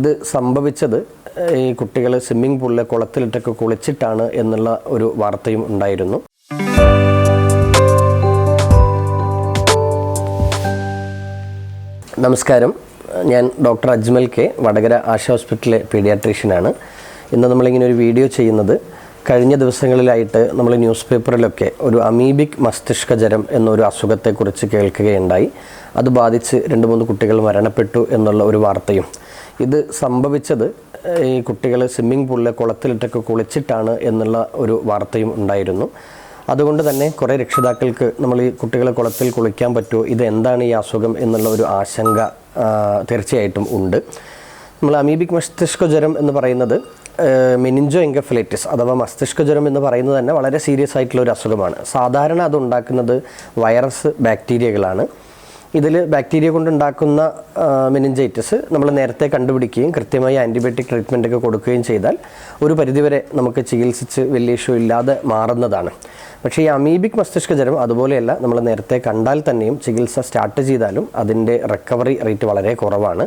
ഇത് സംഭവിച്ചത് ഈ കുട്ടികൾ സ്വിമ്മിംഗ് പൂളിലെ കുളത്തിലിട്ടൊക്കെ കുളിച്ചിട്ടാണ് എന്നുള്ള ഒരു വാർത്തയും ഉണ്ടായിരുന്നു. നമസ്കാരം. ഞാൻ ഡോക്ടർ അജ്മൽ കെ വടകര ആശ ഹോസ്പിറ്റലിലെ പീഡിയാട്രീഷ്യനാണ്. ഇന്ന് നമ്മളിങ്ങനെ ഒരു വീഡിയോ ചെയ്യുന്നത് കഴിഞ്ഞ ദിവസങ്ങളിലായിട്ട് നമ്മൾ ന്യൂസ് പേപ്പറിലൊക്കെ ഒരു അമീബിക് മസ്തിഷ്ക ജ്വരം എന്നൊരു അസുഖത്തെക്കുറിച്ച് കേൾക്കുകയുണ്ടായി. അത് ബാധിച്ച് രണ്ട് മൂന്ന് കുട്ടികൾ മരണപ്പെട്ടു എന്നുള്ള ഒരു വാർത്തയും ഇത് സംഭവിച്ചത് ഈ കുട്ടികൾ സ്വിമ്മിംഗ് പൂളിലെ കുളത്തിലിട്ടൊക്കെ കുളിച്ചിട്ടാണ് എന്നുള്ള ഒരു വാർത്തയും ഉണ്ടായിരുന്നു. അതുകൊണ്ട് തന്നെ കുറേ രക്ഷിതാക്കൾക്ക് നമ്മൾ ഈ കുട്ടികളെ കുളത്തിൽ കുളിക്കാൻ പറ്റുമോ ഇത് എന്താണ് ഈ അസുഖം എന്നുള്ള ഒരു ആശങ്ക തീർച്ചയായിട്ടും ഉണ്ട്. നമ്മൾ അമീബിക് മസ്തിഷ്ക ജ്വരം എന്ന് പറയുന്നത് മെനിഞ്ചോ എൻകഫലൈറ്റിസ് അഥവാ മസ്തിഷ്ക ജ്വരം എന്ന് പറയുന്നത് തന്നെ വളരെ സീരിയസ് ആയിട്ടുള്ള ഒരു അസുഖമാണ്. സാധാരണ അത് ഉണ്ടാക്കുന്നത് വൈറസ് ബാക്ടീരിയകളാണ്. ഇതിൽ ബാക്ടീരിയ കൊണ്ടുണ്ടാക്കുന്ന മെനിഞ്ചൈറ്റിസ് നമ്മൾ നേരത്തെ കണ്ടുപിടിക്കുകയും കൃത്യമായി ആന്റിബയോട്ടിക് ട്രീറ്റ്മെന്റ് ഒക്കെ കൊടുക്കുകയും ചെയ്താൽ ഒരു പരിധിവരെ നമുക്ക് ചികിത്സിച്ച് വലിയ ഇഷ്യൂ ഇല്ലാതെ മാറുന്നതാണ്. പക്ഷേ ഈ അമീബിക് മസ്തിഷ്ക ജ്വരം അതുപോലെയല്ല നമ്മൾ നേരത്തെ കണ്ടാൽ തന്നെയും ചികിത്സ സ്റ്റാർട്ട് ചെയ്താലും അതിന്റെ റിക്കവറി റേറ്റ് വളരെ കുറവാണ്.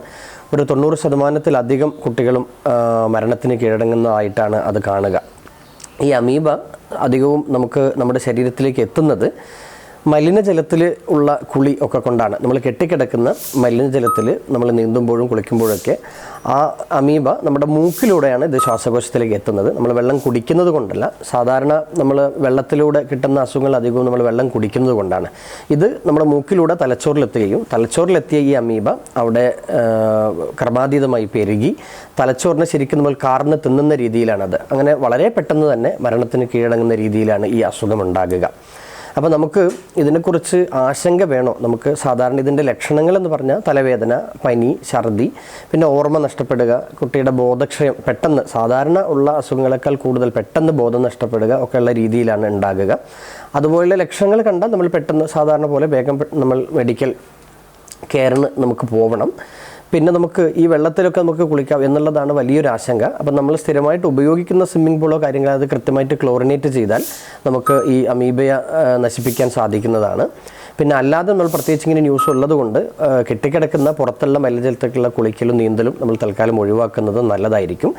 ഒരു തൊണ്ണൂറ് ശതമാനത്തിലധികം കുട്ടികളും മരണത്തിന് കീഴടങ്ങുന്നതായിട്ടാണ് അത് കാണുക. ഈ അമീബ അധികവും നമുക്ക് നമ്മുടെ ശരീരത്തിലേക്ക് എത്തുന്നത് മലിനജലത്തിൽ ഉള്ള കുളി ഒക്കെ കൊണ്ടാണ് നമ്മൾ കെട്ടിക്കിടക്കുന്ന മലിനജലത്തിൽ നമ്മൾ നീന്തുമ്പോഴും കുളിക്കുമ്പോഴൊക്കെ ആ അമീബ നമ്മുടെ മൂക്കിലൂടെയാണ് ഇത് ശ്വാസകോശത്തിലേക്ക് എത്തുന്നത്. നമ്മൾ വെള്ളം കുടിക്കുന്നത് കൊണ്ടല്ല സാധാരണ നമ്മൾ വെള്ളത്തിലൂടെ കിട്ടുന്ന അസുഖങ്ങൾ അധികവും നമ്മൾ വെള്ളം കുടിക്കുന്നത് കൊണ്ടാണ്. ഇത് നമ്മുടെ മൂക്കിലൂടെ തലച്ചോറിലെത്തുകയും തലച്ചോറിലെത്തിയ ഈ അമീബ അവിടെ ക്രമാതീതമായി പെരുകി തലച്ചോറിനെ ശരിക്കും നമ്മൾ കാർന്ന് തിന്നുന്ന രീതിയിലാണത്. അങ്ങനെ വളരെ പെട്ടെന്ന് തന്നെ മരണത്തിന് കീഴടങ്ങുന്ന രീതിയിലാണ് ഈ അസുഖം ഉണ്ടാകുക. അപ്പോൾ നമുക്ക് ഇതിനെക്കുറിച്ച് ആശങ്ക വേണോ? നമുക്ക് സാധാരണ ഇതിന്റെ ലക്ഷണങ്ങൾ എന്ന് പറഞ്ഞാൽ തലവേദന പനി ഛർദി പിന്നെ ഓർമ്മ നഷ്ടപ്പെടുക കുട്ടിയുടെ ബോധക്ഷയം പെട്ടെന്ന് സാധാരണ ഉള്ള അസുഖങ്ങളെക്കാൾ കൂടുതൽ പെട്ടെന്ന് ബോധം നഷ്ടപ്പെടുക ഒക്കെയുള്ള രീതിയിലാണ് ഉണ്ടാകുക. അതുപോലെ ലക്ഷണങ്ങൾ കണ്ടാൽ നമ്മൾ പെട്ടെന്ന് സാധാരണ പോലെ വേഗം നമ്മൾ മെഡിക്കൽ കെയറിന് നമുക്ക് പോകണം പിന്നെ നമുക്ക് ഈ വെള്ളത്തിലൊക്കെ നമുക്ക് കുളിക്കാം എന്നുള്ളതാണ് വലിയൊരു ആശങ്ക. അപ്പം നമ്മൾ സ്ഥിരമായിട്ട് ഉപയോഗിക്കുന്ന സ്വിമ്മിംഗ് പൂളോ കാര്യങ്ങളോ അത് കൃത്യമായിട്ട് ക്ലോറിനേറ്റ് ചെയ്താൽ നമുക്ക് ഈ അമീബയെ നശിപ്പിക്കാൻ സാധിക്കുന്നതാണ്. പിന്നെ അല്ലാതെ നമ്മൾ പ്രത്യേകിച്ച് ഇങ്ങനെ ന്യൂസ് ഉള്ളത് കൊണ്ട് ആ, കെട്ടിക്കിടക്കുന്ന പുറത്തുള്ള മലിനജലത്തേക്കുള്ള കുളിക്കലും നീന്തലും നമ്മൾ തൽക്കാലം ഒഴിവാക്കുന്നത് നല്ലതായിരിക്കും.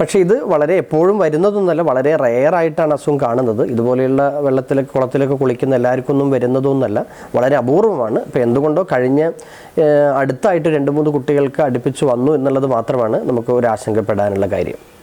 പക്ഷേ ഇത് വളരെ എപ്പോഴും വരുന്നതൊന്നുമല്ല വളരെ റെയർ ആയിട്ടാണ് അസുഖം കാണുന്നത്. ഇതുപോലെയുള്ള വെള്ളത്തിലൊക്കെ കുളത്തിലൊക്കെ കുളിക്കുന്ന എല്ലാവർക്കും ഒന്നും വരുന്നതൊന്നല്ല വളരെ അപൂർവമാണ്. ഇപ്പോൾ എന്തുകൊണ്ടോ കഴിഞ്ഞ അടുത്തായിട്ട് രണ്ട് മൂന്ന് കുട്ടികൾക്ക് അടുപ്പിച്ച് വന്നു എന്നുള്ളത് മാത്രമാണ് നമുക്ക് ഒരു ആശങ്കപ്പെടാനുള്ള കാര്യം.